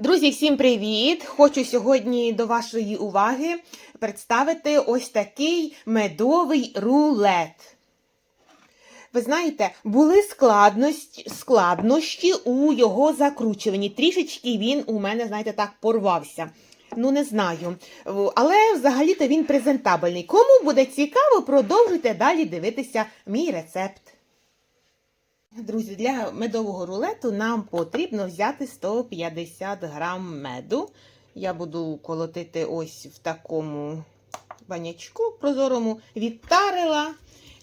Друзі, всім привіт! Хочу сьогодні до вашої уваги представити ось такий медовий рулет. Ви знаєте, були складнощі у його закручуванні. Трішечки він у мене, знаєте, так порвався. Ну, не знаю. Але взагалі-то він презентабельний. Кому буде цікаво, продовжуйте далі дивитися мій рецепт. Друзі, для медового рулету нам потрібно взяти 150 грам меду. Я буду колотити ось в такому банячку прозорому, відтарила.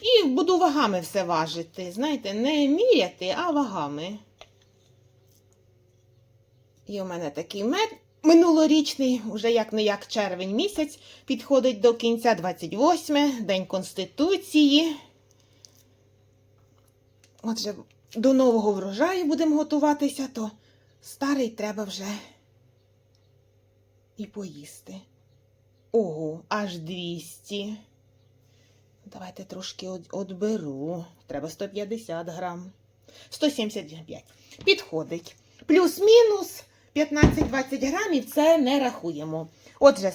І буду вагами все важити. Знаєте, не міряти, а вагами. І у мене такий мед минулорічний, вже як не як червень місяць, підходить до кінця 28, День Конституції. Отже, до нового врожаю будемо готуватися, то старий треба вже і поїсти. Ого, аж 200. Давайте трошки от, отберу. Треба 150 грам. 175. Підходить. Плюс-мінус 15-20 грамів це не рахуємо. Отже,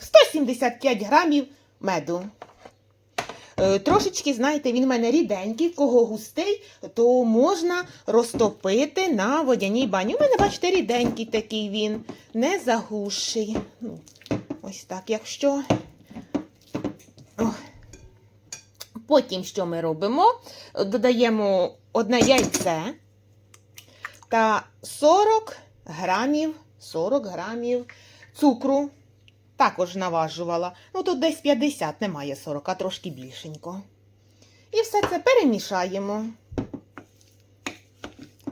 175 грамів меду. Е, Трошечки, знаєте, він в мене ріденький, кого густий, то можна розтопити на водяній бані. У мене, бачите, ріденький такий він, не загущий. Ну, ось так, якщо. О. Потім що ми робимо? Додаємо одне яйце та 40 грамів, 40 грамів цукру. Також наважувала. Ну, тут десь 50, немає 40, а трошки більшенько. І все це перемішаємо.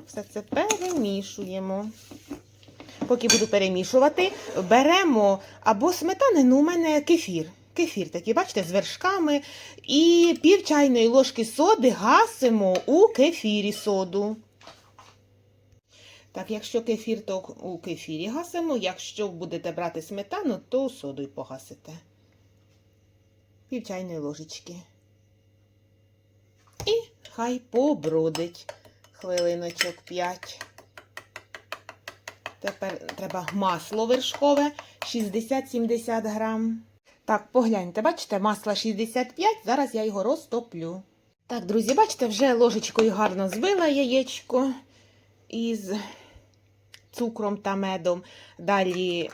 Все це перемішуємо. Поки буду перемішувати, беремо або сметани, ну у мене кефір. Кефір такий, бачите, з вершками. І пів чайної ложки соди гасимо у кефірі соду. Так, якщо кефір, то у кефірі гасимо. Якщо будете брати сметану, то содою погасите. Пів чайної ложечки. І хай побродить хвилиночок 5. Тепер треба масло вершкове 60-70 грам. Так, погляньте, бачите, масло 65, зараз я його розтоплю. Так, друзі, бачите, вже ложечкою гарно збила яєчко із цукром та медом. Далі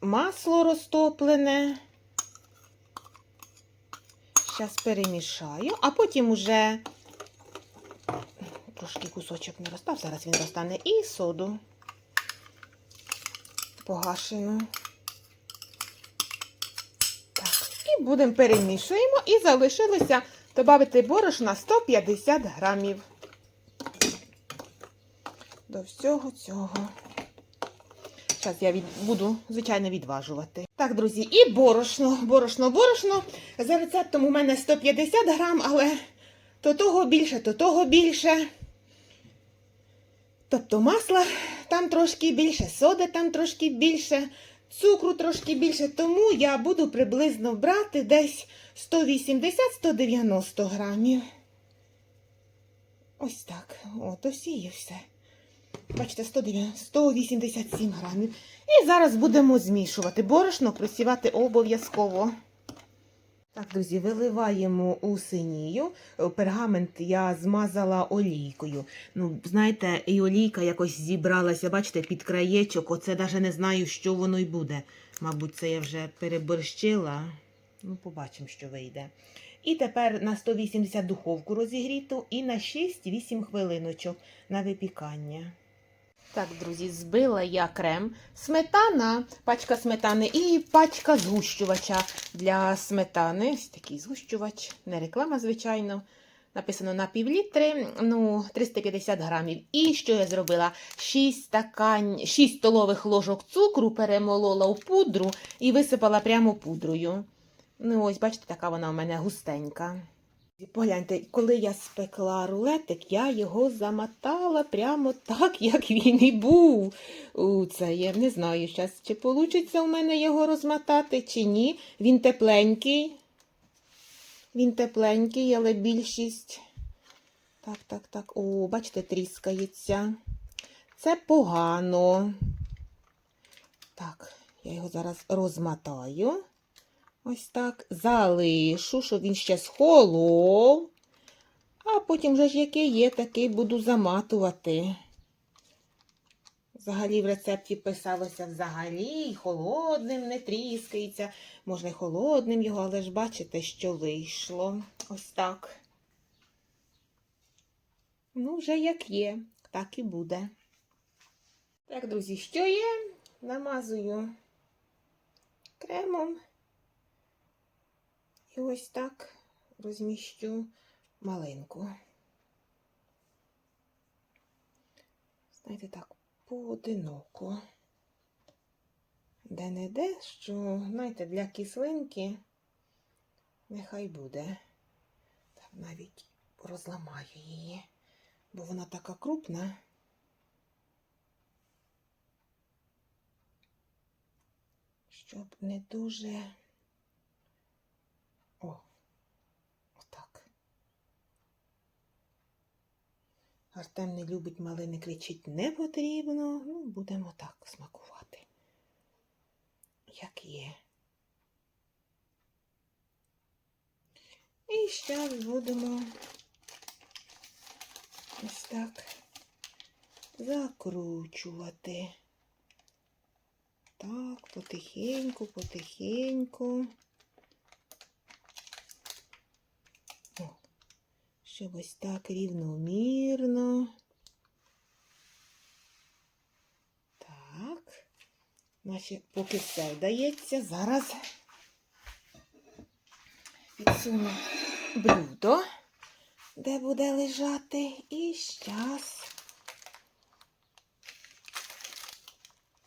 масло розтоплене. Зараз перемішаю, а потім уже трошки кусочок не розстав, зараз він розтане і соду погашену. Так, і будемо перемішуємо і залишилося додати борошна 150 грамів до всього цього. Зараз я від, буду, звичайно, відважувати. Так, друзі, і борошно, борошно, борошно. За рецептом у мене 150 грам, але то того більше, то того більше. Тобто масла там трошки більше, соди там трошки більше, цукру трошки більше, тому я буду приблизно брати десь 180-190 грамів. Ось так. От, ось і все. Бачите, 187 грамів. І зараз будемо змішувати. Борошно просівати обов'язково. Так, друзі, виливаємо у синію. Пергамент я змазала олійкою. Ну, знаєте, і олійка якось зібралася, бачите, під краєчок. Оце навіть не знаю, що воно й буде. Мабуть, це я вже переборщила. Ну, побачимо, що вийде. І тепер на 180 духовку розігріту і на 6-8 хвилиночок на випікання. Так, друзі, збила я крем, сметана, пачка сметани і пачка згущувача для сметани. Ось такий згущувач, не реклама, звичайно. Написано на півлітри, ну, 350 грамів. І що я зробила? 6, стакань, 6 столових ложок цукру перемолола у пудру і висипала прямо пудрою. Ну, ось, бачите, така вона у мене густенька. Погляньте, коли я спекла рулетик, я його замотала прямо так, як він і був. У, Це я не знаю, щас, чи вийде у мене його розмотати, чи ні. Він тепленький. Він тепленький, але більшість. Так, так, так. О, бачите, тріскається. Це погано. Так, я його зараз розмотаю. Ось так. Залишу, щоб він ще схолов. А потім вже ж який є, такий буду заматувати. Взагалі в рецепті писалося взагалі холодним не тріскається. Можна й холодним його, але ж бачите, що вийшло. Ось так. Ну, вже як є, так і буде. Так, друзі, що є? Намазую кремом. І ось так розміщу малинку. Знаєте, так, поодиноко. Де-не-де, що, знаєте, для кислинки нехай буде. Так, навіть розламаю її, бо вона така крупна. Щоб не дуже. О, отак. Артем не любить малини, кричить не потрібно. Ну, будемо так смакувати. Як є. І зараз будемо ось так закручувати. Так, потихеньку, потихеньку. Щоб ось так рівномірно. Так. Наче поки все вдається, зараз підсуну блюдо, де буде лежати, і щас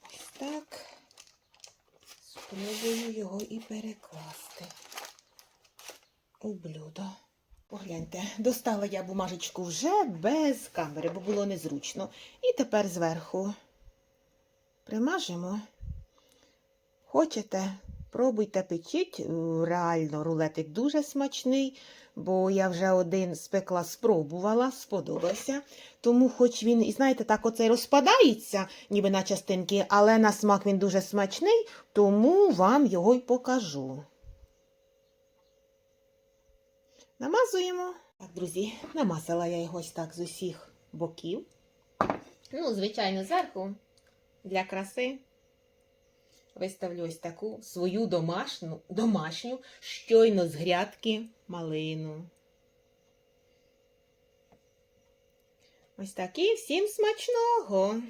ось так спробую його і перекласти у блюдо. Погляньте, достала я бумажечку вже без камери, бо було незручно. І тепер зверху примажемо. Хочете, пробуйте печіть. Реально, рулетик дуже смачний, бо я вже один спекла, спробувала, сподобався. Тому, хоч він, і знаєте, так оцей розпадається, ніби на частинки, але на смак він дуже смачний, тому вам його й покажу. Намазуємо. Так, друзі, намазала я його ось так з усіх боків. Ну, звичайно, зверху для краси. Виставлю ось таку свою домашню, домашню щойно з грядки малину. Ось так і всім смачного!